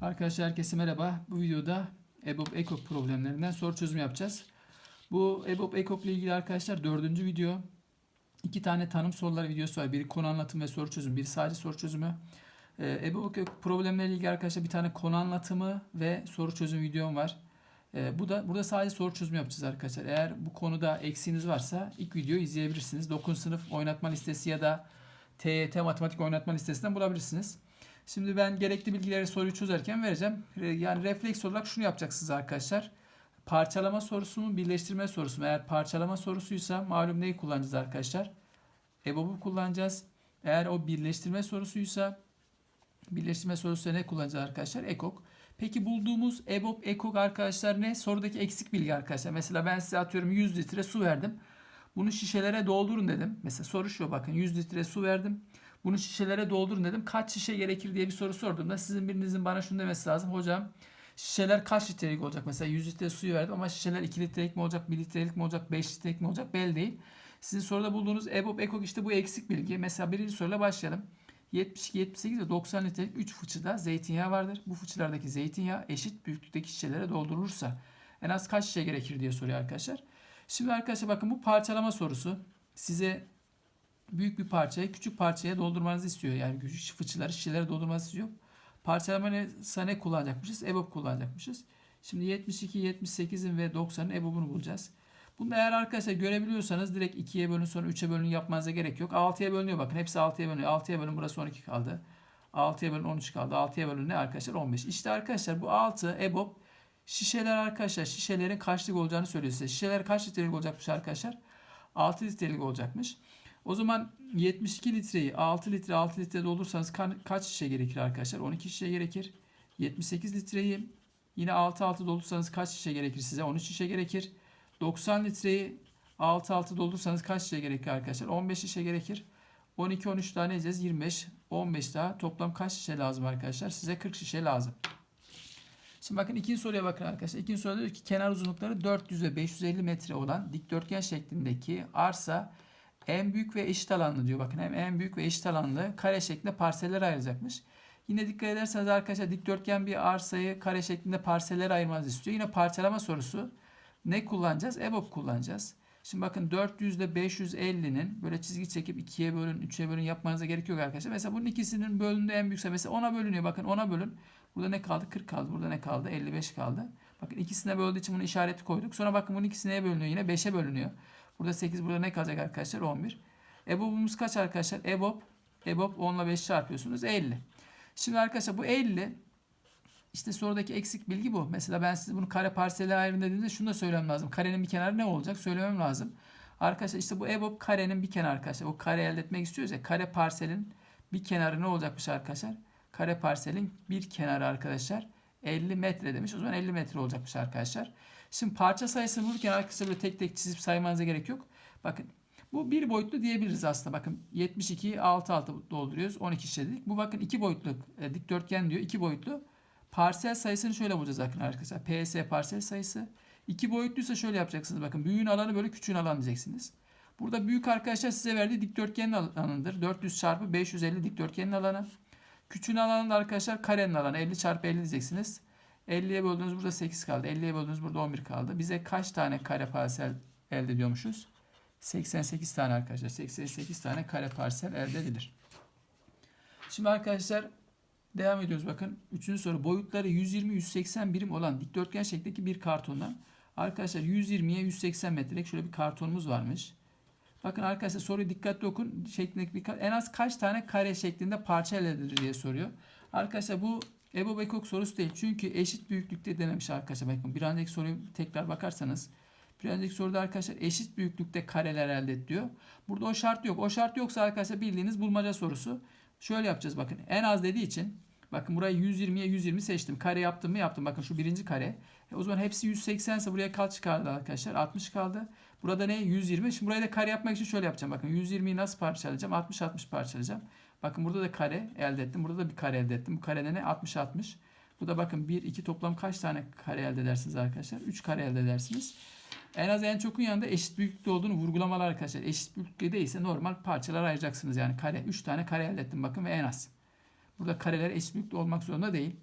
Arkadaşlar herkese merhaba. Bu videoda EBOB EKOK problemlerinden soru çözümü yapacağız. Bu EBOB EKOK ile ilgili arkadaşlar dördüncü video. İki tane tanım soruları videosu var. Biri konu anlatımı ve soru çözümü. Biri sadece soru çözümü. Ee, EBOB EKOK problemleriyle ilgili arkadaşlar bir tane konu anlatımı ve soru çözüm videom var. Ee, bu da burada sadece soru çözümü yapacağız arkadaşlar. Eğer bu konuda eksiğiniz varsa ilk videoyu izleyebilirsiniz. 9 sınıf oynatma listesi ya da TYT matematik oynatma listesinden bulabilirsiniz. Şimdi ben gerekli bilgileri soruyu çözerken vereceğim. Re- Yani refleks olarak şunu yapacaksınız arkadaşlar. Parçalama sorusu mu, birleştirme sorusu mu? Eğer parçalama sorusuysa malum neyi kullanacağız arkadaşlar? EBOB'u kullanacağız. Eğer o birleştirme sorusuysa birleştirme sorusu ne kullanacağız arkadaşlar? EKOK. Peki bulduğumuz EBOB, EKOK arkadaşlar ne? Sorudaki eksik bilgi arkadaşlar. Mesela ben size atıyorum 100 litre su verdim. Bunu şişelere doldurun dedim. Mesela soru şu bakın 100 litre su verdim. Bunu şişelere doldurun dedim. Kaç şişe gerekir diye bir soru sorduğumda sizin birinizin bana şunu demesi lazım. Hocam şişeler kaç litrelik olacak? Mesela 100 litre suyu verdim ama şişeler 2 litrelik mi olacak, 1 litrelik mi olacak, 5 litrelik mi olacak belli değil. Sizin soruda bulduğunuz EBOB, EKOK işte bu eksik bilgi. Mesela birinci soruyla başlayalım. 72, 78 ve 90 litrelik 3 fıçıda zeytinyağı vardır. Bu fıçılardaki zeytinyağı eşit büyüklükteki şişelere doldurulursa en az kaç şişe gerekir diye soruyor arkadaşlar. Şimdi arkadaşlar bakın bu parçalama sorusu size büyük bir parçayı küçük parçaya doldurmanızı istiyor. Yani küçük fıçıları şişelere doldurmanızı istiyor. Parçalama ne, kullanacakmışız? EBOB kullanacakmışız. Şimdi 72, 78'in ve 90'ın EBOB'unu bulacağız. Bunu eğer arkadaşlar görebiliyorsanız direkt 2'ye bölün sonra 3'e bölün yapmanıza gerek yok. 6'ya bölünüyor bakın. Hepsi 6'ya bölünüyor. 6'ya bölün burası 12 kaldı. 6'ya bölün 13 kaldı. 6'ya bölün ne arkadaşlar? 15. İşte arkadaşlar bu 6 EBOB şişeler arkadaşlar şişelerin kaçlık olacağını söylüyor size. Şişeler kaç litrelik olacakmış arkadaşlar? 6 litrelik olacakmış. O zaman 72 litreyi 6 litre 6 litre doldursanız ka- kaç şişe gerekir arkadaşlar? 12 şişe gerekir. 78 litreyi yine 6 6 doldursanız kaç şişe gerekir size? 13 şişe gerekir. 90 litreyi 6 6 doldursanız kaç şişe gerekir arkadaşlar? 15 şişe gerekir. 12 13 tane edeceğiz. 25 15 daha toplam kaç şişe lazım arkadaşlar? Size 40 şişe lazım. Şimdi bakın ikinci soruya bakın arkadaşlar. İkinci soruda diyor ki kenar uzunlukları 400 ve 550 metre olan dikdörtgen şeklindeki arsa en büyük ve eşit alanlı diyor. Bakın hem en büyük ve eşit alanlı kare şeklinde parsellere ayrılacakmış. Yine dikkat ederseniz arkadaşlar dikdörtgen bir arsayı kare şeklinde parsellere ayırmanızı istiyor. Yine parçalama sorusu. Ne kullanacağız? EBOB kullanacağız. Şimdi bakın 400 ile 550'nin böyle çizgi çekip 2'ye bölün, 3'e bölün yapmanıza gerek yok arkadaşlar. Mesela bunun ikisinin bölündüğü en büyükse mesela 10'a bölünüyor. Bakın 10'a bölün. Burada ne kaldı? 40 kaldı. Burada ne kaldı? 55 kaldı. Bakın ikisine böldüğü için bunu işareti koyduk. Sonra bakın bunun ikisi neye bölünüyor? Yine 5'e bölünüyor. Burada 8 burada ne kalacak arkadaşlar? 11. EBOB'umuz kaç arkadaşlar? EBOB EBOB 10 ile 5 çarpıyorsunuz 50. Şimdi arkadaşlar bu 50 işte sorudaki eksik bilgi bu. Mesela ben size bunu kare parsele ayrım dediğimde şunu da söylemem lazım. Karenin bir kenarı ne olacak? Söylemem lazım. Arkadaşlar işte bu EBOB karenin bir kenarı arkadaşlar. O kare elde etmek istiyoruz ya. Kare parselin bir kenarı ne olacakmış arkadaşlar? Kare parselin bir kenarı arkadaşlar 50 metre demiş. O zaman 50 metre olacakmış arkadaşlar. Şimdi parça sayısını bulurken arkadaşlar böyle tek tek çizip saymanıza gerek yok. Bakın bu bir boyutlu diyebiliriz aslında. Bakın 72'yi 6 6 dolduruyoruz. 12 şişe dedik. Bu bakın iki boyutlu e, dikdörtgen diyor. 2 boyutlu. Parsel sayısını şöyle bulacağız bakın arkadaşlar. PS parsel sayısı. 2 boyutluysa şöyle yapacaksınız. Bakın büyüğün alanı böyle küçüğün alanı diyeceksiniz. Burada büyük arkadaşlar size verdiği dikdörtgenin alanıdır. 400 çarpı 550 dikdörtgenin alanı. Küçüğün alanı da arkadaşlar karenin alanı. 50 çarpı 50 diyeceksiniz. 50'ye böldüğünüz burada 8 kaldı. 50'ye böldüğünüz burada 11 kaldı. Bize kaç tane kare parsel elde ediyormuşuz? 88 tane arkadaşlar. 88 tane kare parsel elde edilir. Şimdi arkadaşlar devam ediyoruz bakın. Üçüncü soru. Boyutları 120-180 birim olan dikdörtgen şeklindeki bir kartondan arkadaşlar 120'ye 180 metrelik şöyle bir kartonumuz varmış. Bakın arkadaşlar soruyu dikkatli okun. Şeklindeki bir en az kaç tane kare şeklinde parça elde edilir diye soruyor. Arkadaşlar bu EBOB EKOK sorusu değil. Çünkü eşit büyüklükte denemiş arkadaşlar. Bakın bir önceki soruyu tekrar bakarsanız. Bir önceki soruda arkadaşlar eşit büyüklükte kareler elde et diyor. Burada o şart yok. O şart yoksa arkadaşlar bildiğiniz bulmaca sorusu. Şöyle yapacağız bakın. En az dediği için bakın burayı 120'ye 120 seçtim. Kare yaptım mı yaptım. Bakın şu birinci kare. E o zaman hepsi 180 ise buraya kaç çıkardı arkadaşlar? 60 kaldı. Burada ne? 120. Şimdi burayı da kare yapmak için şöyle yapacağım. Bakın 120'yi nasıl parçalayacağım? 60 60 parçalayacağım. Bakın burada da kare elde ettim. Burada da bir kare elde ettim. Bu karede ne? 60 60. Bu da bakın 1 2 toplam kaç tane kare elde edersiniz arkadaşlar? 3 kare elde edersiniz. En az en çokun yanında eşit büyüklükte olduğunu vurgulamalar arkadaşlar. Eşit büyüklükte değilse normal parçalar ayıracaksınız. Yani kare 3 tane kare elde ettim bakın ve en az. Burada kareler eşit büyüklükte olmak zorunda değil.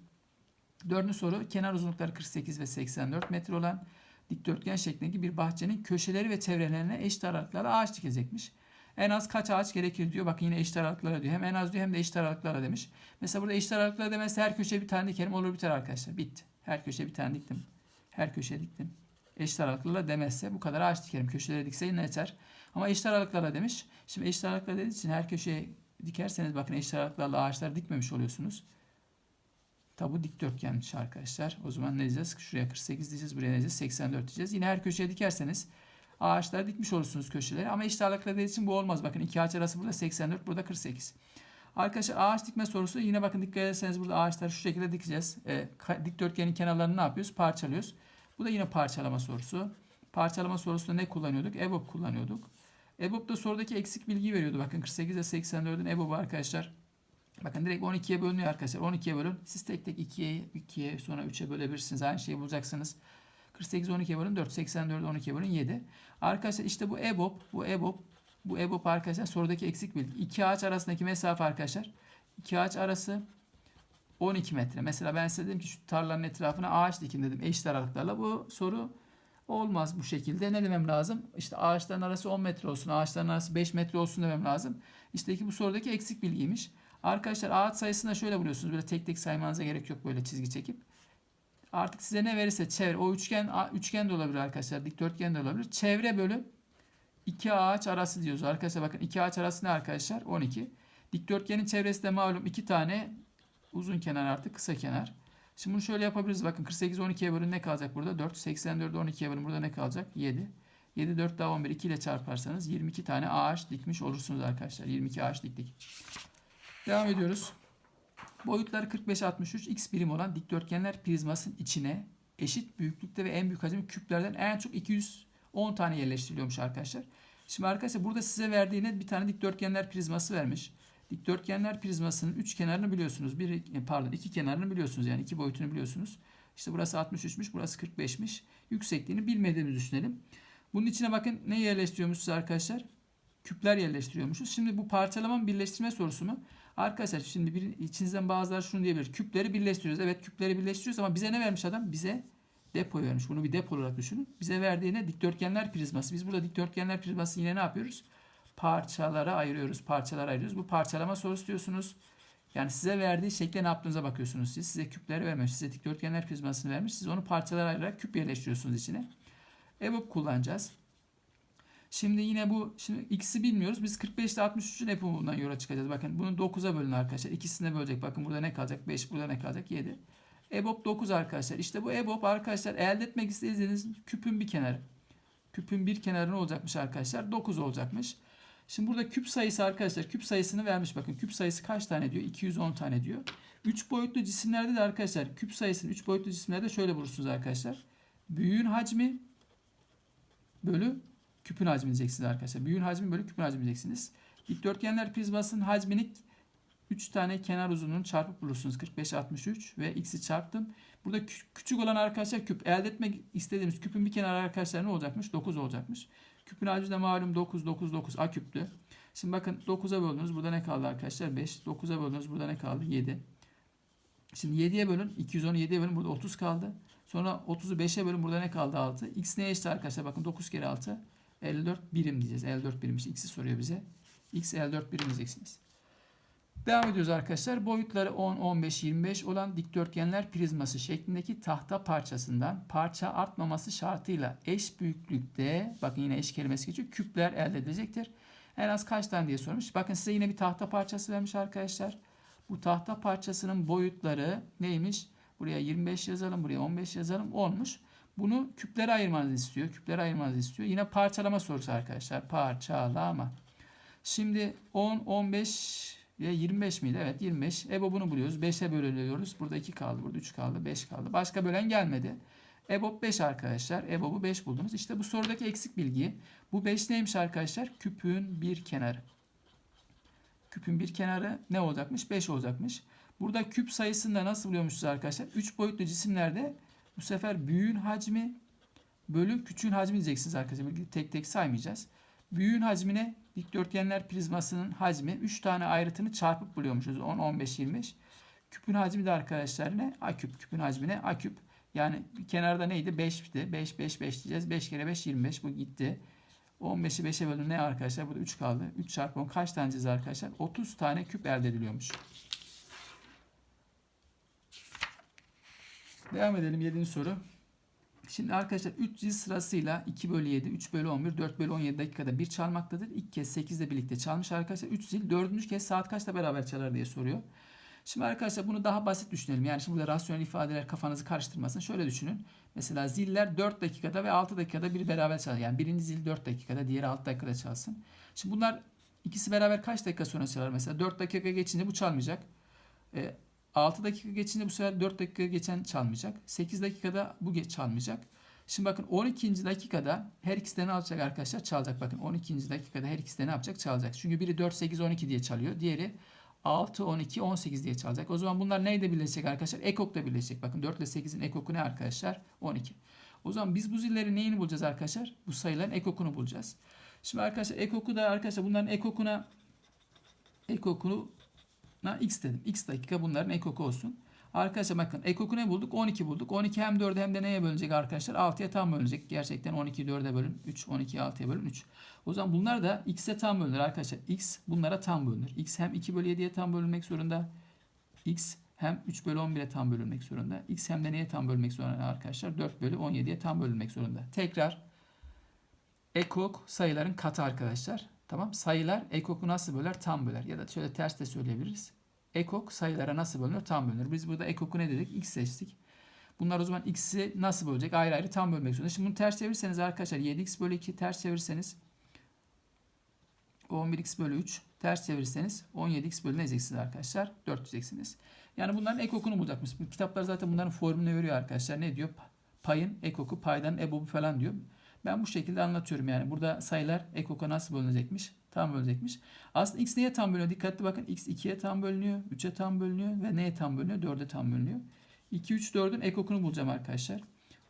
Dördüncü soru kenar uzunlukları 48 ve 84 metre olan dikdörtgen şeklindeki bir bahçenin köşeleri ve çevrelerine eşit aralıklarla ağaç dikecekmiş. En az kaç ağaç gerekir diyor. Bakın yine eşit aralıklarla diyor. Hem en az diyor hem de eşit aralıklarla demiş. Mesela burada eşit aralıklarla demezse her köşeye bir tane dikerim olur biter arkadaşlar. Bitti. Her köşeye bir tane diktim. Her köşeye diktim. Eşit aralıklarla demezse bu kadar ağaç dikerim. Köşelere dikse yine yeter. Ama eşit aralıklarla demiş. Şimdi eşit aralıklarla dediği için her köşeye dikerseniz bakın eşit aralıklarla ağaçlar dikmemiş oluyorsunuz. Tabi bu dikdörtgenmiş arkadaşlar. O zaman ne diyeceğiz? Şuraya 48 diyeceğiz. Buraya ne diyeceğiz? 84 diyeceğiz. Yine her köşeye dikerseniz ağaçlar dikmiş olursunuz köşeleri. Ama eşit dediği için bu olmaz. Bakın iki ağaç arası burada 84, burada 48. Arkadaşlar ağaç dikme sorusu yine bakın dikkat ederseniz burada ağaçları şu şekilde dikeceğiz. E, dikdörtgenin kenarlarını ne yapıyoruz? Parçalıyoruz. Bu da yine parçalama sorusu. Parçalama sorusunda ne kullanıyorduk? EBOB kullanıyorduk. EBOB'da sorudaki eksik bilgiyi veriyordu. Bakın 48 ile 84'ün EBOB'u arkadaşlar. Bakın direkt 12'ye bölünüyor arkadaşlar. 12'ye bölün. Siz tek tek 2'ye, 2'ye sonra 3'e bölebilirsiniz. Aynı şeyi bulacaksınız. 48 12'ye bölün 4, 84 12'ye bölün 7. Arkadaşlar işte bu EBOB, bu EBOB, bu EBOB arkadaşlar sorudaki eksik bilgi. İki ağaç arasındaki mesafe arkadaşlar. İki ağaç arası 12 metre. Mesela ben size dedim ki şu tarlanın etrafına ağaç dikin dedim eşit aralıklarla. Bu soru olmaz bu şekilde. Ne demem lazım? İşte ağaçların arası 10 metre olsun, ağaçların arası 5 metre olsun demem lazım. İşte ki bu sorudaki eksik bilgiymiş. Arkadaşlar ağaç sayısını şöyle buluyorsunuz. Böyle tek tek saymanıza gerek yok böyle çizgi çekip. Artık size ne verirse çevre. O üçgen üçgen de olabilir arkadaşlar. Dikdörtgen de olabilir. Çevre bölü iki ağaç arası diyoruz. Arkadaşlar bakın iki ağaç arası ne arkadaşlar? 12. Dikdörtgenin çevresi de malum iki tane uzun kenar artı kısa kenar. Şimdi bunu şöyle yapabiliriz. Bakın 48 12'ye bölün ne kalacak burada? 4. 84 12'ye bölün burada ne kalacak? 7. 7 4 daha 11 2 ile çarparsanız 22 tane ağaç dikmiş olursunuz arkadaşlar. 22 ağaç diktik. Devam ediyoruz. Boyutları 45-63 x birim olan dikdörtgenler prizmasının içine eşit büyüklükte ve en büyük hacim küplerden en çok 210 tane yerleştiriliyormuş arkadaşlar. Şimdi arkadaşlar burada size verdiğine bir tane dikdörtgenler prizması vermiş. Dikdörtgenler prizmasının üç kenarını biliyorsunuz. Bir pardon iki kenarını biliyorsunuz yani iki boyutunu biliyorsunuz. İşte burası 63'müş, burası 45'miş. Yüksekliğini bilmediğimizi düşünelim. Bunun içine bakın ne yerleştiriyormuşuz arkadaşlar? Küpler yerleştiriyormuşuz. Şimdi bu parçalamanın birleştirme sorusu mu? Arkadaşlar şimdi bir, içinizden bazıları şunu diyebilir. Küpleri birleştiriyoruz. Evet küpleri birleştiriyoruz ama bize ne vermiş adam? Bize depo vermiş. Bunu bir depo olarak düşünün. Bize verdiğine dikdörtgenler prizması. Biz burada dikdörtgenler prizması yine ne yapıyoruz? Parçalara ayırıyoruz. Parçalara ayırıyoruz. Bu parçalama sorusu diyorsunuz. Yani size verdiği şekle ne yaptığınıza bakıyorsunuz siz. Size küpleri vermiş. Size dikdörtgenler prizmasını vermiş. Siz onu parçalara ayırarak küp yerleştiriyorsunuz içine. EBOB kullanacağız. Şimdi yine bu şimdi x'i bilmiyoruz. Biz 45 ile 63'ün EBOB'undan yola çıkacağız. Bakın bunu 9'a bölün arkadaşlar. İkisine bölecek. Bakın burada ne kalacak? 5 burada ne kalacak? 7. EBOB 9 arkadaşlar. İşte bu EBOB arkadaşlar elde etmek istediğiniz küpün bir kenarı. Küpün bir kenarı ne olacakmış arkadaşlar? 9 olacakmış. Şimdi burada küp sayısı arkadaşlar küp sayısını vermiş. Bakın küp sayısı kaç tane diyor? 210 tane diyor. 3 boyutlu cisimlerde de arkadaşlar küp sayısını 3 boyutlu cisimlerde şöyle bulursunuz arkadaşlar. Büyüğün hacmi bölü küpün hacmi diyeceksiniz arkadaşlar. Büyüğün hacmi bölü küpün hacmi diyeceksiniz. Dikdörtgenler prizmasının hacmini 3 tane kenar uzunluğunu çarpıp bulursunuz. 45 63 ve x'i çarptım. Burada küçük olan arkadaşlar küp. Elde etmek istediğimiz küpün bir kenarı arkadaşlar ne olacakmış? 9 olacakmış. Küpün hacmi de malum 9 9 9 a küptü. Şimdi bakın 9'a böldünüz. Burada ne kaldı arkadaşlar? 5. 9'a böldünüz. Burada ne kaldı? 7. Şimdi 7'ye bölün. 210'u 7'ye bölün. Burada 30 kaldı. Sonra 30'u 5'e bölün. Burada ne kaldı? 6. X neye eşit arkadaşlar? Bakın 9 kere 6. 54 birim diyeceğiz. 54 birim işte x'i soruyor bize. X 54 birim diyeceksiniz. Devam ediyoruz arkadaşlar. Boyutları 10, 15, 25 olan dikdörtgenler prizması şeklindeki tahta parçasından parça artmaması şartıyla eş büyüklükte bakın yine eş kelimesi geçiyor. Küpler elde edilecektir. En az kaç tane diye sormuş. Bakın size yine bir tahta parçası vermiş arkadaşlar. Bu tahta parçasının boyutları neymiş? Buraya 25 yazalım, buraya 15 yazalım. Olmuş. Bunu küplere ayırmanızı istiyor. Küplere ayırmanızı istiyor. Yine parçalama sorusu arkadaşlar. Parçalama. Şimdi 10, 15 ve 25 miydi? Evet 25. EBOB'unu buluyoruz. 5'e bölüyoruz. Burada 2 kaldı. Burada 3 kaldı. 5 kaldı. Başka bölen gelmedi. EBOB 5 arkadaşlar. EBOB'u 5 buldunuz. İşte bu sorudaki eksik bilgi. Bu 5 neymiş arkadaşlar? Küpün bir kenarı. Küpün bir kenarı ne olacakmış? 5 olacakmış. Burada küp sayısını nasıl buluyormuşuz arkadaşlar? 3 boyutlu cisimlerde bu sefer büyüğün hacmi bölü küçüğün hacmi diyeceksiniz arkadaşlar. Tek tek saymayacağız. Büyüğün hacmine dikdörtgenler prizmasının hacmi 3 tane ayrıtını çarpıp buluyormuşuz. 10, 15, 25. Küpün hacmi de arkadaşlar ne? A küp. Küpün hacmi ne? A küp. Yani kenarda neydi? 5'ti. 5, 5, 5 diyeceğiz. 5 kere 5, 25. Bu gitti. 15'i 5'e bölün ne arkadaşlar? Burada 3 kaldı. 3 çarpı 10 kaç tane arkadaşlar? 30 tane küp elde ediliyormuş. Devam edelim 7. soru. Şimdi arkadaşlar 3 zil sırasıyla 2 bölü 7, 3 bölü 11, 4 bölü 17 dakikada bir çalmaktadır. İlk kez 8 ile birlikte çalmış arkadaşlar. 3 zil dördüncü kez saat kaçta beraber çalar diye soruyor. Şimdi arkadaşlar bunu daha basit düşünelim. Yani şimdi burada rasyonel ifadeler kafanızı karıştırmasın. Şöyle düşünün. Mesela ziller 4 dakikada ve 6 dakikada bir beraber çalar. Yani birinci zil 4 dakikada, diğeri 6 dakikada çalsın. Şimdi bunlar ikisi beraber kaç dakika sonra çalar? Mesela 4 dakika geçince bu çalmayacak. E, 6 dakika geçince bu sefer 4 dakika geçen çalmayacak. 8 dakikada bu geç çalmayacak. Şimdi bakın 12. dakikada her ikisi de ne yapacak arkadaşlar? Çalacak. Bakın 12. dakikada her ikisi de ne yapacak? Çalacak. Çünkü biri 4, 8, 12 diye çalıyor. Diğeri 6, 12, 18 diye çalacak. O zaman bunlar neyle birleşecek arkadaşlar? Ekok'la birleşecek. Bakın 4 ile 8'in ekoku ne arkadaşlar? 12. O zaman biz bu zillerin neyini bulacağız arkadaşlar? Bu sayıların ekokunu bulacağız. Şimdi arkadaşlar ekoku da arkadaşlar bunların ekokuna ekokunu x dedim. X dakika bunların ekoku olsun. Arkadaşlar bakın ekoku ne bulduk? 12 bulduk. 12 hem 4'e hem de neye bölecek arkadaşlar? 6'ya tam bölecek. Gerçekten 12'yi 4'e bölün 3. 12'yi 6'ya bölün 3. O zaman bunlar da x'e tam bölünür arkadaşlar. x bunlara tam bölünür. x hem 2 bölü 7'ye tam bölünmek zorunda. x hem 3 bölü 11'e tam bölünmek zorunda. x hem de neye tam bölünmek zorunda arkadaşlar? 4 bölü 17'ye tam bölünmek zorunda. Tekrar ekok sayıların katı arkadaşlar. Tamam. Sayılar ekoku nasıl böler? Tam böler. Ya da şöyle ters de söyleyebiliriz. Ekok sayılara nasıl bölünür? Tam bölünür. Biz burada ekoku ne dedik? X seçtik. Bunlar o zaman x'i nasıl bölecek? Ayrı ayrı tam bölmek zorunda. Şimdi bunu ters çevirirseniz arkadaşlar 7x bölü 2 ters çevirirseniz 11x bölü 3 ters çevirirseniz 17x bölü ne diyeceksiniz arkadaşlar? 4 diyeceksiniz. Yani bunların ekokunu bulacakmış. Bu kitaplar zaten bunların formülünü veriyor arkadaşlar. Ne diyor? Payın ekoku, paydan ebobu falan diyor. Ben bu şekilde anlatıyorum yani. Burada sayılar ekoka nasıl bölünecekmiş? Tam bölünecekmiş. Aslında x neye tam bölünüyor? Dikkatli bakın. x 2'ye tam bölünüyor, 3'e tam bölünüyor ve neye tam bölünüyor? 4'e tam bölünüyor. 2, 3, 4'ün ekokunu bulacağım arkadaşlar.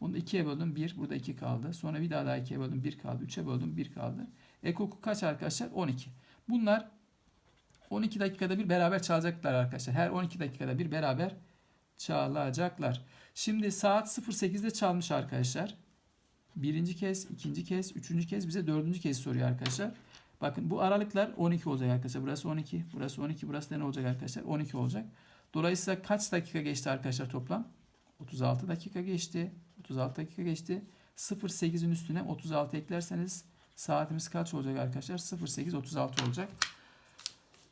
Onu da 2'ye böldüm 1. Burada 2 kaldı. Sonra bir daha daha 2'ye böldüm 1 kaldı. 3'e böldüm 1 kaldı. Ekoku kaç arkadaşlar? 12. Bunlar 12 dakikada bir beraber çalacaklar arkadaşlar. Her 12 dakikada bir beraber çalacaklar. Şimdi saat 08'de çalmış arkadaşlar. Birinci kez, ikinci kez, üçüncü kez bize dördüncü kez soruyor arkadaşlar. Bakın bu aralıklar 12 olacak arkadaşlar. Burası 12, burası 12, burası da ne olacak arkadaşlar? 12 olacak. Dolayısıyla kaç dakika geçti arkadaşlar toplam? 36 dakika geçti. 36 dakika geçti. 0.8'in üstüne 36 eklerseniz saatimiz kaç olacak arkadaşlar? 0.836 olacak.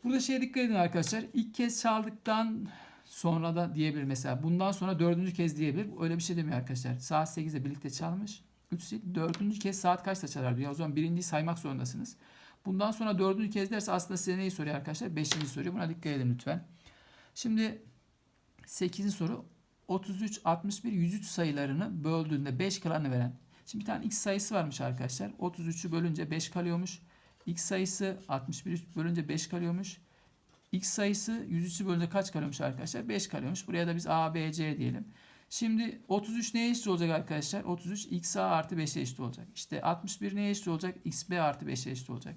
Burada şeye dikkat edin arkadaşlar. İlk kez çaldıktan sonra da diyebilir mesela. Bundan sonra dördüncü kez diyebilir. Öyle bir şey demiyor arkadaşlar. Saat 8'de birlikte çalmış. 3 sil. Dördüncü kez saat kaçta çalar diyor. O zaman birinciyi saymak zorundasınız. Bundan sonra dördüncü kez derse aslında size neyi soruyor arkadaşlar? Beşinci soruyor. Buna dikkat edin lütfen. Şimdi 8. soru 33, 61, 103 sayılarını böldüğünde 5 kalanı veren. Şimdi bir tane x sayısı varmış arkadaşlar. 33'ü bölünce 5 kalıyormuş. x sayısı 61 bölünce 5 kalıyormuş. x sayısı 103'ü bölünce kaç kalıyormuş arkadaşlar? 5 kalıyormuş. Buraya da biz a, b, c diyelim. Şimdi 33 neye eşit olacak arkadaşlar? 33 xa artı 5'e eşit olacak. İşte 61 neye eşit olacak? xb artı 5'e eşit olacak.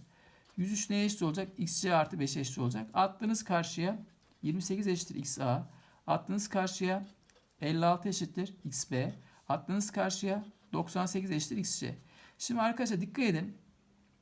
103 neye eşit olacak? xc artı 5'e eşit olacak. Attığınız karşıya 28 eşittir xa. Attığınız karşıya 56 eşittir xb. Attığınız karşıya 98 eşittir xc. Şimdi arkadaşlar dikkat edin.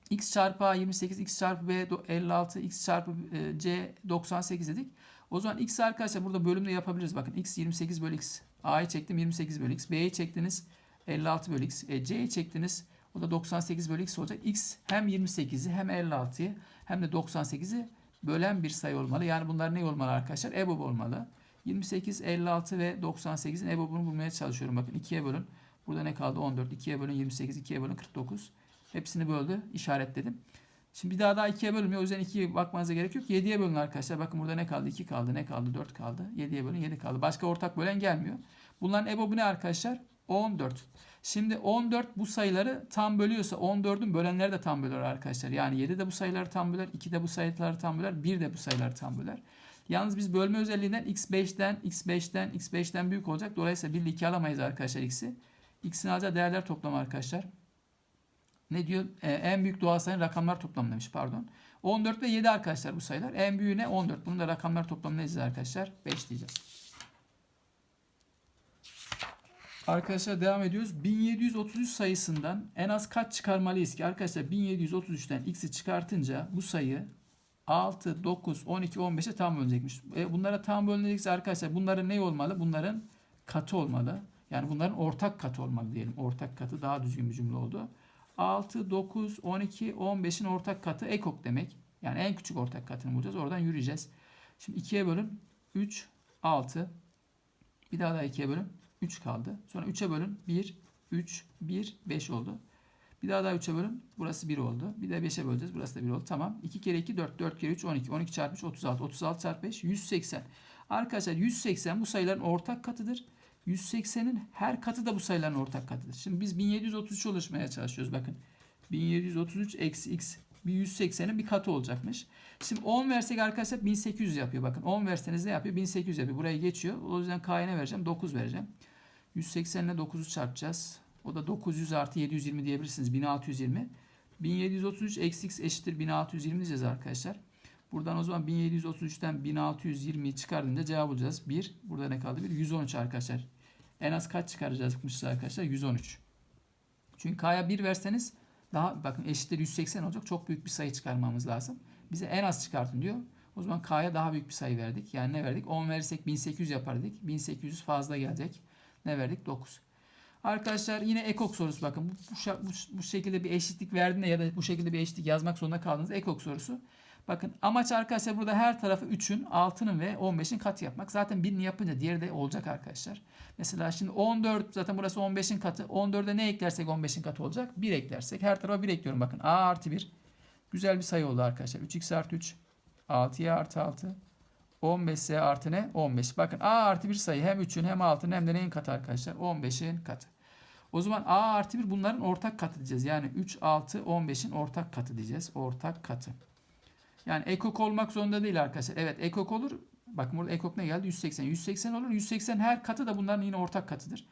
x çarpı a 28, x çarpı b 56, x çarpı e, c 98 dedik. O zaman x arkadaşlar burada bölümde yapabiliriz. Bakın x 28 bölü x. a'yı çektim 28 bölü x. b'yi çektiniz 56 bölü x. E, c'yi çektiniz o da 98 bölü x olacak. x hem 28'i hem 56'yı hem de 98'i bölen bir sayı olmalı. Yani bunlar ne olmalı arkadaşlar? EBOB olmalı. 28, 56 ve 98'in EBOB'unu bulmaya çalışıyorum. Bakın 2'ye bölün. Burada ne kaldı? 14. 2'ye bölün 28, 2'ye bölün 49. Hepsini böldü. işaretledim. Şimdi bir daha daha 2'ye bölünmüyor. O yüzden 2'ye bakmanıza gerek yok. 7'ye bölün arkadaşlar. Bakın burada ne kaldı? 2 kaldı. Ne kaldı? 4 kaldı. 7'ye bölün 7 kaldı. Başka ortak bölen gelmiyor. Bunların EBOB'u ne arkadaşlar? 14. Şimdi 14 bu sayıları tam bölüyorsa 14'ün bölenleri de tam böler arkadaşlar. Yani 7 de bu sayıları tam böler, 2 de bu sayıları tam böler, 1 de bu sayıları tam böler. Yalnız biz bölme özelliğinden x5'ten, x5'ten, x5'ten büyük olacak. Dolayısıyla 1 ile 2 alamayız arkadaşlar x'i. X'in alacağı değerler toplamı arkadaşlar. Ne diyor? Ee, en büyük doğal sayının rakamlar toplamı demiş pardon. 14 ve 7 arkadaşlar bu sayılar. En büyüğü ne? 14. Bunun da rakamlar toplamını ne arkadaşlar? 5 diyeceğiz. Arkadaşlar devam ediyoruz. 1733 sayısından en az kaç çıkarmalıyız ki? Arkadaşlar 1733'ten x'i çıkartınca bu sayı 6, 9, 12, 15'e tam bölünecekmiş. E bunlara tam bölünecekse arkadaşlar bunların ne olmalı? Bunların katı olmalı. Yani bunların ortak katı olmalı diyelim. Ortak katı daha düzgün bir cümle oldu. 6, 9, 12, 15'in ortak katı ekok demek. Yani en küçük ortak katını bulacağız. Oradan yürüyeceğiz. Şimdi 2'ye bölün. 3, 6. Bir daha daha 2'ye bölün. 3 kaldı. Sonra 3'e bölün. 1, 3, 1, 5 oldu. Bir daha daha 3'e bölün. Burası 1 oldu. Bir de 5'e böleceğiz. Burası da 1 oldu. Tamam. 2 kere 2 4. 4 kere 3 12. 12 çarpı 3 36. 36 çarpı 5 180. Arkadaşlar 180 bu sayıların ortak katıdır. 180'in her katı da bu sayıların ortak katıdır. Şimdi biz 1733 ulaşmaya çalışıyoruz. Bakın. 1733 eksi x bir 180'in bir katı olacakmış. Şimdi 10 versek arkadaşlar 1800 yapıyor. Bakın 10 verseniz ne yapıyor? 1800 yapıyor. Burayı geçiyor. O yüzden k'ya ne vereceğim? 9 vereceğim. 180 ile 9'u çarpacağız. O da 900 artı 720 diyebilirsiniz. 1620. 1733 eksi x eşittir 1620 diyeceğiz arkadaşlar. Buradan o zaman 1733'ten 1620'yi çıkardığında cevap bulacağız. 1. Burada ne kaldı? 1. 113 arkadaşlar. En az kaç çıkaracakmışız arkadaşlar? 113. Çünkü k'ya 1 verseniz daha bakın eşittir 180 olacak. Çok büyük bir sayı çıkarmamız lazım. Bize en az çıkartın diyor. O zaman k'ya daha büyük bir sayı verdik. Yani ne verdik? 10 verirsek 1800 yapardık. 1800 fazla gelecek. Ne verdik? 9. Arkadaşlar yine ekok sorusu bakın. Bu, bu, bu, şekilde bir eşitlik verdiğinde ya da bu şekilde bir eşitlik yazmak zorunda kaldığınız ekok sorusu. Bakın amaç arkadaşlar burada her tarafı 3'ün, 6'nın ve 15'in katı yapmak. Zaten birini yapınca diğeri de olacak arkadaşlar. Mesela şimdi 14 zaten burası 15'in katı. 14'e ne eklersek 15'in katı olacak? 1 eklersek her tarafa 1 ekliyorum. Bakın a artı 1. Güzel bir sayı oldu arkadaşlar. 3x artı 3. 6'ya artı 6. 15'e artı ne? 15. Bakın a artı 1 sayı hem 3'ün hem 6'nın hem de neyin katı arkadaşlar? 15'in katı. O zaman a artı 1 bunların ortak katı diyeceğiz. Yani 3, 6, 15'in ortak katı diyeceğiz. Ortak katı. Yani ekok olmak zorunda değil arkadaşlar. Evet ekok olur. Bakın burada ekok ne geldi? 180. 180 olur. 180 her katı da bunların yine ortak katıdır.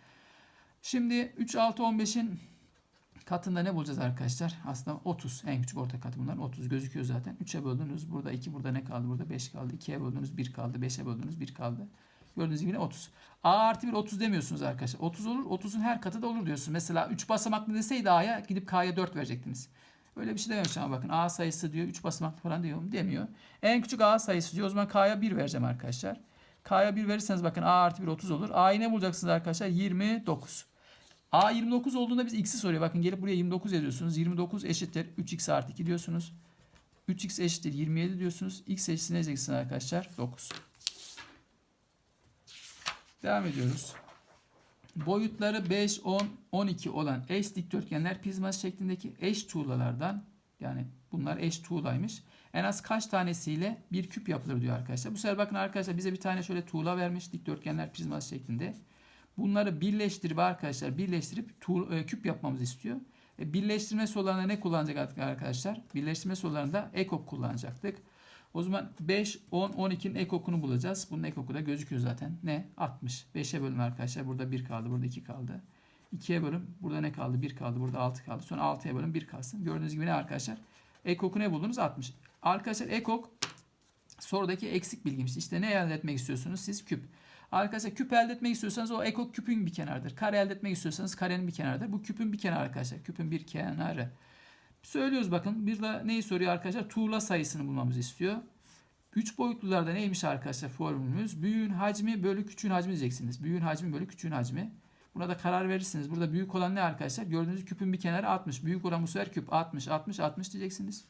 Şimdi 3, 6, 15'in katında ne bulacağız arkadaşlar? Aslında 30. En küçük ortak katı bunların 30 gözüküyor zaten. 3'e böldünüz. Burada 2 burada ne kaldı? Burada 5 kaldı. 2'ye böldünüz 1 kaldı. 5'e böldünüz 1 kaldı. Gördüğünüz gibi yine 30. A artı 1 30 demiyorsunuz arkadaşlar. 30 olur. 30'un her katı da olur diyorsunuz. Mesela 3 basamaklı deseydi A'ya gidip K'ya 4 verecektiniz. Öyle bir şey dememiş ama bakın A sayısı diyor 3 basamaklı falan diyor? Demiyor. En küçük A sayısı diyor. O zaman K'ya 1 vereceğim arkadaşlar. K'ya 1 verirseniz bakın A artı 1 30 olur. A'yı ne bulacaksınız arkadaşlar? 29. A 29 olduğunda biz x'i soruyor. Bakın gelip buraya 29 yazıyorsunuz. 29 eşittir 3x artı 2 diyorsunuz. 3x eşittir 27 diyorsunuz. x eşittir ne diyeceksiniz arkadaşlar? 9. Devam ediyoruz. Boyutları 5, 10, 12 olan eş dikdörtgenler prizması şeklindeki eş tuğlalardan yani bunlar eş tuğlaymış. En az kaç tanesiyle bir küp yapılır diyor arkadaşlar. Bu sefer bakın arkadaşlar bize bir tane şöyle tuğla vermiş dikdörtgenler prizması şeklinde. Bunları birleştirip arkadaşlar birleştirip tuğ, e, küp yapmamızı istiyor. E, birleştirme sorularında ne kullanacak arkadaşlar? Birleştirme sorularında ekok kullanacaktık. O zaman 5, 10, 12'nin ekokunu bulacağız. Bunun ekoku da gözüküyor zaten. Ne? 60. 5'e bölüm arkadaşlar. Burada 1 kaldı. Burada 2 kaldı. 2'ye bölüm. Burada ne kaldı? 1 kaldı. Burada 6 kaldı. Sonra 6'ya bölüm 1 kalsın. Gördüğünüz gibi ne arkadaşlar? Ekoku ne buldunuz? 60. Arkadaşlar ekok sorudaki eksik bilgimiz. İşte ne elde etmek istiyorsunuz? Siz küp. Arkadaşlar küp elde etmek istiyorsanız o ekok küpün bir kenarıdır. Kare elde etmek istiyorsanız karenin bir kenarıdır. Bu küpün bir kenarı arkadaşlar. Küpün bir kenarı. Söylüyoruz bakın. Bir de neyi soruyor arkadaşlar? Tuğla sayısını bulmamızı istiyor. 3 boyutlularda neymiş arkadaşlar formülümüz? Büyüğün hacmi bölü küçüğün hacmi diyeceksiniz. Büyüğün hacmi bölü küçüğün hacmi. Buna da karar verirsiniz. Burada büyük olan ne arkadaşlar? Gördüğünüz küpün bir kenarı 60. Büyük olan bu sefer küp 60, 60, 60 diyeceksiniz.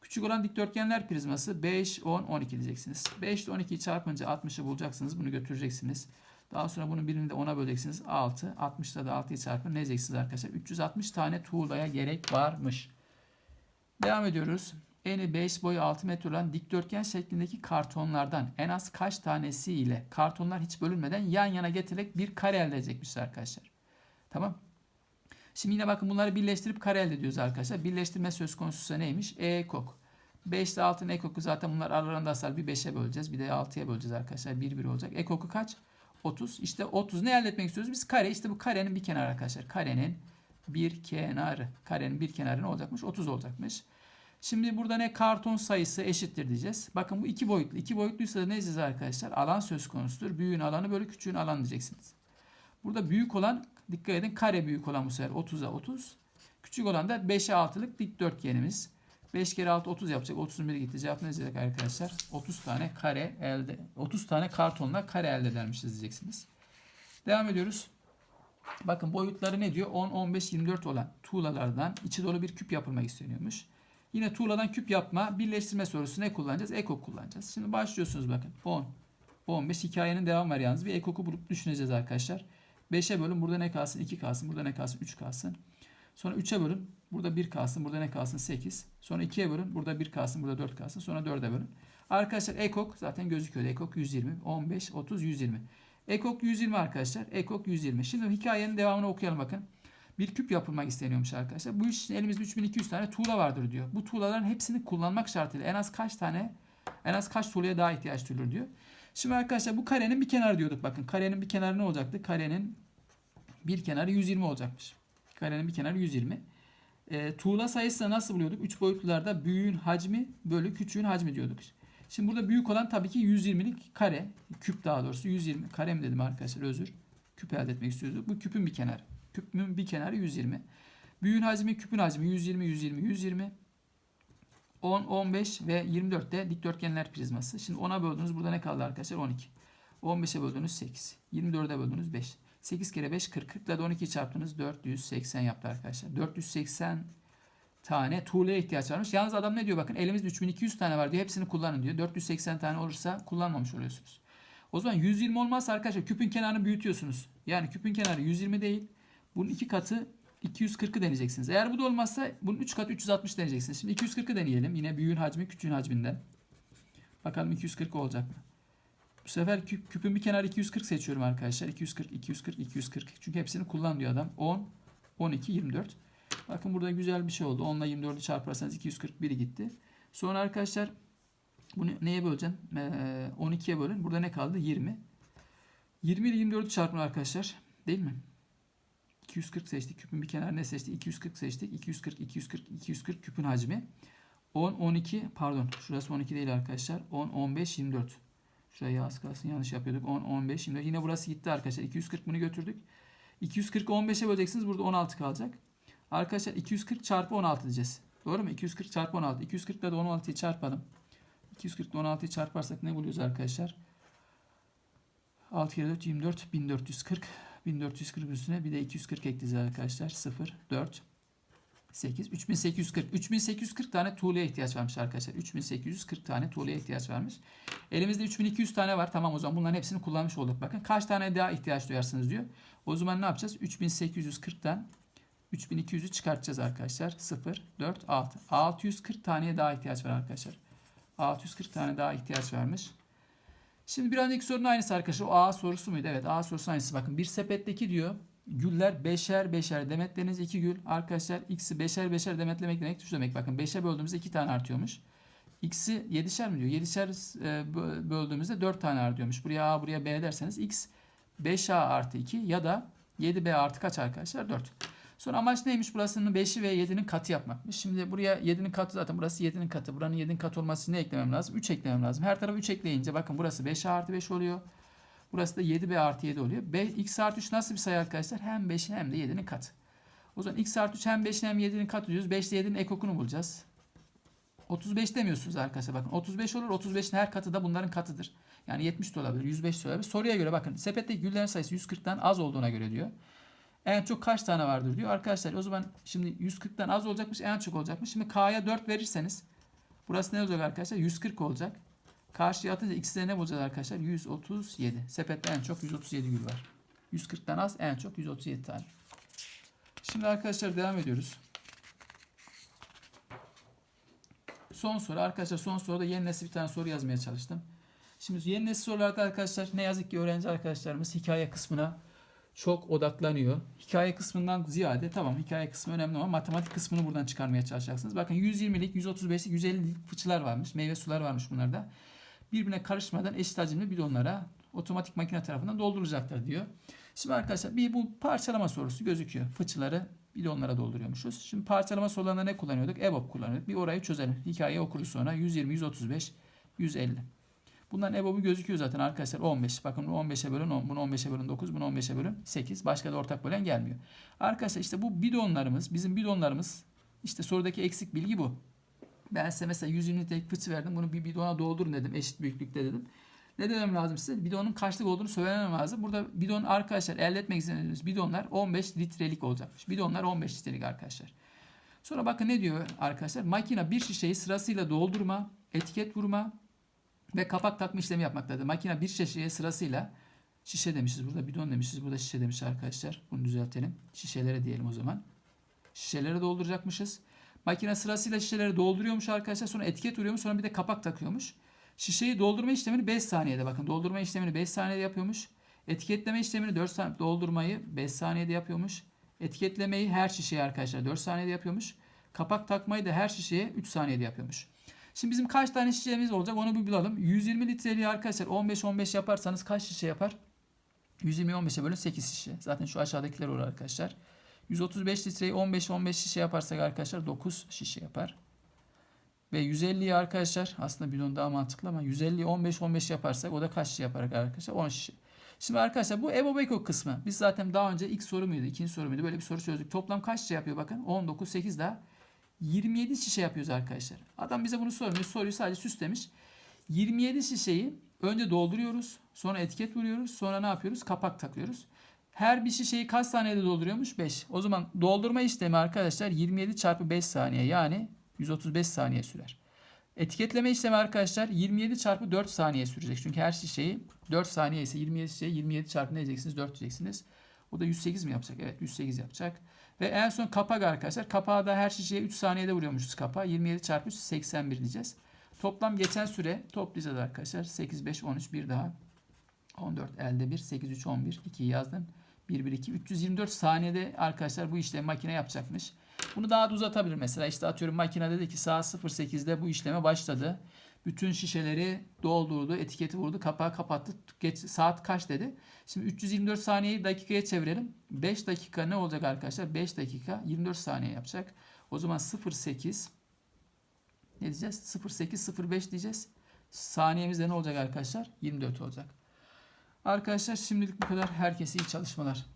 Küçük olan dikdörtgenler prizması 5, 10, 12 diyeceksiniz. 5 ile 12'yi çarpınca 60'ı bulacaksınız. Bunu götüreceksiniz. Daha sonra bunun birini de 10'a böleceksiniz. 6. 60'da da 6'yı çarpın. Ne diyeceksiniz arkadaşlar? 360 tane tuğlaya gerek varmış. Devam ediyoruz. Eni 5 boyu 6 metre olan dikdörtgen şeklindeki kartonlardan en az kaç tanesi ile kartonlar hiç bölünmeden yan yana getirerek bir kare elde edecekmişler arkadaşlar. Tamam. Şimdi yine bakın bunları birleştirip kare elde ediyoruz arkadaşlar. Birleştirme söz konusu neymiş? Ekok. 5 ile 6'nın ekoku zaten bunlar aralarında asal bir 5'e böleceğiz. Bir de 6'ya böleceğiz arkadaşlar. 1 1 olacak. Ekoku kaç? 30. İşte 30 ne elde etmek istiyoruz? Biz kare. İşte bu karenin bir kenarı arkadaşlar. Karenin bir kenarı. Karenin bir kenarı ne olacakmış? 30 olacakmış. Şimdi burada ne karton sayısı eşittir diyeceğiz. Bakın bu iki boyutlu. İki boyutluysa da ne diyeceğiz arkadaşlar? Alan söz konusudur. Büyüğün alanı bölü küçüğün alanı diyeceksiniz. Burada büyük olan dikkat edin kare büyük olan bu sefer 30'a 30. Küçük olan da 5'e 6'lık dikdörtgenimiz. 5 kere 6 30 yapacak. 31 gitti. Cevap ne diyecek arkadaşlar? 30 tane kare elde 30 tane kartonla kare elde edermişiz diyeceksiniz. Devam ediyoruz. Bakın boyutları ne diyor? 10, 15, 24 olan tuğlalardan içi dolu bir küp yapılmak isteniyormuş. Yine tuğladan küp yapma, birleştirme sorusu ne kullanacağız? Ekok kullanacağız. Şimdi başlıyorsunuz bakın. 10, 15 hikayenin devamı var yalnız. Bir ekoku bulup düşüneceğiz arkadaşlar. 5'e bölün. Burada ne kalsın? 2 kalsın. Burada ne kalsın? 3 kalsın. Sonra 3'e bölün. Burada 1 kalsın. Burada ne kalsın? 8. Sonra 2'ye bölün. Burada 1 kalsın. Burada 4 kalsın. Sonra 4'e bölün. Arkadaşlar ekok zaten gözüküyor. Ekok 120. 15, 30, 120. Ekok 120 arkadaşlar. Ekok 120. Şimdi hikayenin devamını okuyalım bakın. Bir küp yapılmak isteniyormuş arkadaşlar. Bu iş elimizde 3200 tane tuğla vardır diyor. Bu tuğlaların hepsini kullanmak şartıyla en az kaç tane en az kaç tuğlaya daha ihtiyaç duyulur diyor. Şimdi arkadaşlar bu karenin bir kenarı diyorduk bakın. Karenin bir kenarı ne olacaktı? Karenin bir kenarı 120 olacakmış. Karenin bir kenarı 120. E, tuğla sayısı nasıl buluyorduk? 3 boyutlularda büyüğün hacmi bölü küçüğün hacmi diyorduk. Şimdi burada büyük olan tabii ki 120'lik kare. Küp daha doğrusu 120. Kare mi dedim arkadaşlar özür. Küp elde etmek istiyorduk. Bu küpün bir kenarı. Küpün bir kenarı 120. Büyüğün hacmi küpün hacmi 120, 120, 120. 10, 15 ve 24 de dikdörtgenler prizması. Şimdi 10'a böldüğünüz burada ne kaldı arkadaşlar? 12. 15'e böldüğünüz 8. 24'e böldüğünüz 5. 8 kere 5 40. 40 ile de 12 çarptınız 480 yaptı arkadaşlar. 480 tane tuğlaya ihtiyaç varmış. Yalnız adam ne diyor bakın elimizde 3200 tane var diyor. Hepsini kullanın diyor. 480 tane olursa kullanmamış oluyorsunuz. O zaman 120 olmazsa arkadaşlar küpün kenarını büyütüyorsunuz. Yani küpün kenarı 120 değil. Bunun iki katı 240'ı deneyeceksiniz. Eğer bu da olmazsa bunun 3 katı 360 deneyeceksiniz. Şimdi 240'ı deneyelim. Yine büyüğün hacmi küçüğün hacminden. Bakalım 240 olacak mı? Bu sefer küp, küpün bir kenarı 240 seçiyorum arkadaşlar. 240, 240, 240. Çünkü hepsini kullan diyor adam. 10, 12, 24. Bakın burada güzel bir şey oldu. 10 ile 24'ü çarparsanız 241 gitti. Sonra arkadaşlar bunu neye böleceğim? Ee, 12'ye bölün. Burada ne kaldı? 20. 20 ile 24'ü çarpın arkadaşlar. Değil mi? 240 seçtik. Küpün bir kenarı ne seçtik? 240 seçtik. 240, 240, 240 küpün hacmi. 10, 12 pardon şurası 12 değil arkadaşlar. 10, 15, 24. Şuraya az kalsın yanlış yapıyorduk. 10, 15, 24. Yine burası gitti arkadaşlar. 240 bunu götürdük. 240'ı 15'e böleceksiniz. Burada 16 kalacak. Arkadaşlar 240 çarpı 16 diyeceğiz. Doğru mu? 240 çarpı 16. 240 ile de 16'yı çarpalım. 240 ile 16'yı çarparsak ne buluyoruz arkadaşlar? 6 kere 4 24 1440. 1440 üstüne bir de 240 ekleyeceğiz arkadaşlar. 0 4 8 3840. 3840 tane tuğlaya ihtiyaç varmış arkadaşlar. 3840 tane tuğlaya ihtiyaç varmış. Elimizde 3200 tane var. Tamam o zaman bunların hepsini kullanmış olduk. Bakın kaç tane daha ihtiyaç duyarsınız diyor. O zaman ne yapacağız? 3840'tan 3200'ü çıkartacağız arkadaşlar. 0, 4, 6. 640 taneye daha ihtiyaç var arkadaşlar. 640 tane daha ihtiyaç varmış. Şimdi bir önceki sorunun aynısı arkadaşlar. O A sorusu muydu? Evet A sorusu aynısı. Bakın bir sepetteki diyor güller beşer beşer demetleriniz iki gül. Arkadaşlar x'i beşer beşer demetlemek demek şu demek. Bakın 5'e böldüğümüzde 2 tane artıyormuş. X'i 7'şer mi diyor? 7'şer e, böldüğümüzde 4 tane artıyormuş. Buraya A buraya B derseniz x 5A artı 2 ya da 7B artı kaç arkadaşlar? 4. Sonra amaç neymiş? Burasının 5'i ve 7'nin katı yapmakmış. Şimdi buraya 7'nin katı zaten burası 7'nin katı. Buranın 7'nin katı olması için ne eklemem lazım? 3 eklemem lazım. Her tarafa 3 ekleyince bakın burası 5A artı 5 oluyor. Burası da 7B artı 7 oluyor. B, x artı 3 nasıl bir sayı arkadaşlar? Hem 5'in hem de 7'nin katı. O zaman x artı 3 hem 5'in hem 7'nin katı diyoruz. 5 ile 7'nin ekokunu bulacağız. 35 demiyorsunuz arkadaşlar bakın. 35 olur. 35'in her katı da bunların katıdır. Yani 70 de olabilir. 105 de olabilir. Soruya göre bakın. Sepetteki güllerin sayısı 140'tan az olduğuna göre diyor. En çok kaç tane vardır diyor. Arkadaşlar o zaman şimdi 140'tan az olacakmış. En çok olacakmış. Şimdi K'ya 4 verirseniz burası ne olacak arkadaşlar? 140 olacak. Karşıya atınca x'de ne bulacağız arkadaşlar? 137. Sepette en çok 137 gül var. 140'tan az en çok 137 tane. Şimdi arkadaşlar devam ediyoruz. Son soru arkadaşlar son soruda yeni nesil bir tane soru yazmaya çalıştım. Şimdi yeni nesil sorularda arkadaşlar ne yazık ki öğrenci arkadaşlarımız hikaye kısmına çok odaklanıyor. Hikaye kısmından ziyade tamam hikaye kısmı önemli ama matematik kısmını buradan çıkarmaya çalışacaksınız. Bakın 120'lik, 135'lik, 150'lik fıçılar varmış. Meyve sular varmış bunlarda. Birbirine karışmadan eşit hacimli bidonlara otomatik makine tarafından doldurulacaktır diyor. Şimdi arkadaşlar bir bu parçalama sorusu gözüküyor. Fıçıları bidonlara dolduruyormuşuz. Şimdi parçalama sorularında ne kullanıyorduk? EBOB kullanıyorduk. Bir orayı çözelim. Hikayeyi okuruz sonra. 120, 135, 150. Bunların EBOB'u gözüküyor zaten arkadaşlar 15. Bakın bunu 15'e bölün 10, bunu 15'e bölün 9, bunu 15'e bölün 8. Başka da ortak bölen gelmiyor. Arkadaşlar işte bu bidonlarımız, bizim bidonlarımız işte sorudaki eksik bilgi bu. Ben size mesela 120 litrelik fıçı verdim. Bunu bir bidona doldurun dedim. Eşit büyüklükte dedim. Ne demem lazım size? Bidonun kaçlık olduğunu söylemem lazım. Burada bidon arkadaşlar elde etmek istediğiniz bidonlar 15 litrelik olacakmış. Bidonlar 15 litrelik arkadaşlar. Sonra bakın ne diyor arkadaşlar? Makine bir şişeyi sırasıyla doldurma, etiket vurma ve kapak takma işlemi yapmaktadır. Makine bir şişeyi sırasıyla şişe demişiz burada bidon demişiz burada şişe demiş arkadaşlar. Bunu düzeltelim. Şişelere diyelim o zaman. Şişelere dolduracakmışız. Makine sırasıyla şişeleri dolduruyormuş arkadaşlar. Sonra etiket vuruyormuş. Sonra bir de kapak takıyormuş. Şişeyi doldurma işlemini 5 saniyede bakın. Doldurma işlemini 5 saniyede yapıyormuş. Etiketleme işlemini 4 saniye doldurmayı 5 saniyede yapıyormuş. Etiketlemeyi her şişeye arkadaşlar 4 saniyede yapıyormuş. Kapak takmayı da her şişeye 3 saniyede yapıyormuş. Şimdi bizim kaç tane şişemiz olacak onu bir bulalım. 120 litreliği arkadaşlar 15-15 yaparsanız kaç şişe yapar? 120 15'e bölün 8 şişe. Zaten şu aşağıdakiler olur arkadaşlar. 135 litreyi 15-15 şişe yaparsak arkadaşlar 9 şişe yapar. Ve 150'yi arkadaşlar aslında bidon daha mantıklı ama 150'yi 15-15 yaparsak o da kaç şişe yapar arkadaşlar? 10 şişe. Şimdi arkadaşlar bu EBOB EKO kısmı. Biz zaten daha önce ilk soru muydu, ikinci soru muydu? Böyle bir soru çözdük. Toplam kaç şişe yapıyor bakın? 19, 8 daha. 27 şişe yapıyoruz arkadaşlar. Adam bize bunu sormuyor. Soruyu sadece süslemiş. 27 şişeyi önce dolduruyoruz. Sonra etiket vuruyoruz. Sonra ne yapıyoruz? Kapak takıyoruz. Her bir şişeyi kaç saniyede dolduruyormuş? 5. O zaman doldurma işlemi arkadaşlar 27 çarpı 5 saniye yani 135 saniye sürer. Etiketleme işlemi arkadaşlar 27 çarpı 4 saniye sürecek. Çünkü her şişeyi 4 saniye ise 27 şişeyi 27 çarpı ne diyeceksiniz? 4 diyeceksiniz. O da 108 mi yapacak? Evet 108 yapacak. Ve en son kapak arkadaşlar. Kapağı da her şişeye 3 saniyede vuruyormuşuz kapağı. 27 çarpı 3 81 diyeceğiz. Toplam geçen süre toplayacağız arkadaşlar. 8, 5, 13 bir daha. 14 elde 1, 8, 3, 11. 2'yi yazdım. 1, 1, 2. 324 saniyede arkadaşlar bu işlemi makine yapacakmış. Bunu daha da uzatabilir mesela. İşte atıyorum makine dedi ki saat 08'de bu işleme başladı. Bütün şişeleri doldurdu, etiketi vurdu, kapağı kapattı. Geç, saat kaç dedi. Şimdi 324 saniyeyi dakikaya çevirelim. 5 dakika ne olacak arkadaşlar? 5 dakika 24 saniye yapacak. O zaman 08 ne diyeceğiz? 08 05 diyeceğiz. Saniyemizde ne olacak arkadaşlar? 24 olacak. Arkadaşlar şimdilik bu kadar. Herkese iyi çalışmalar.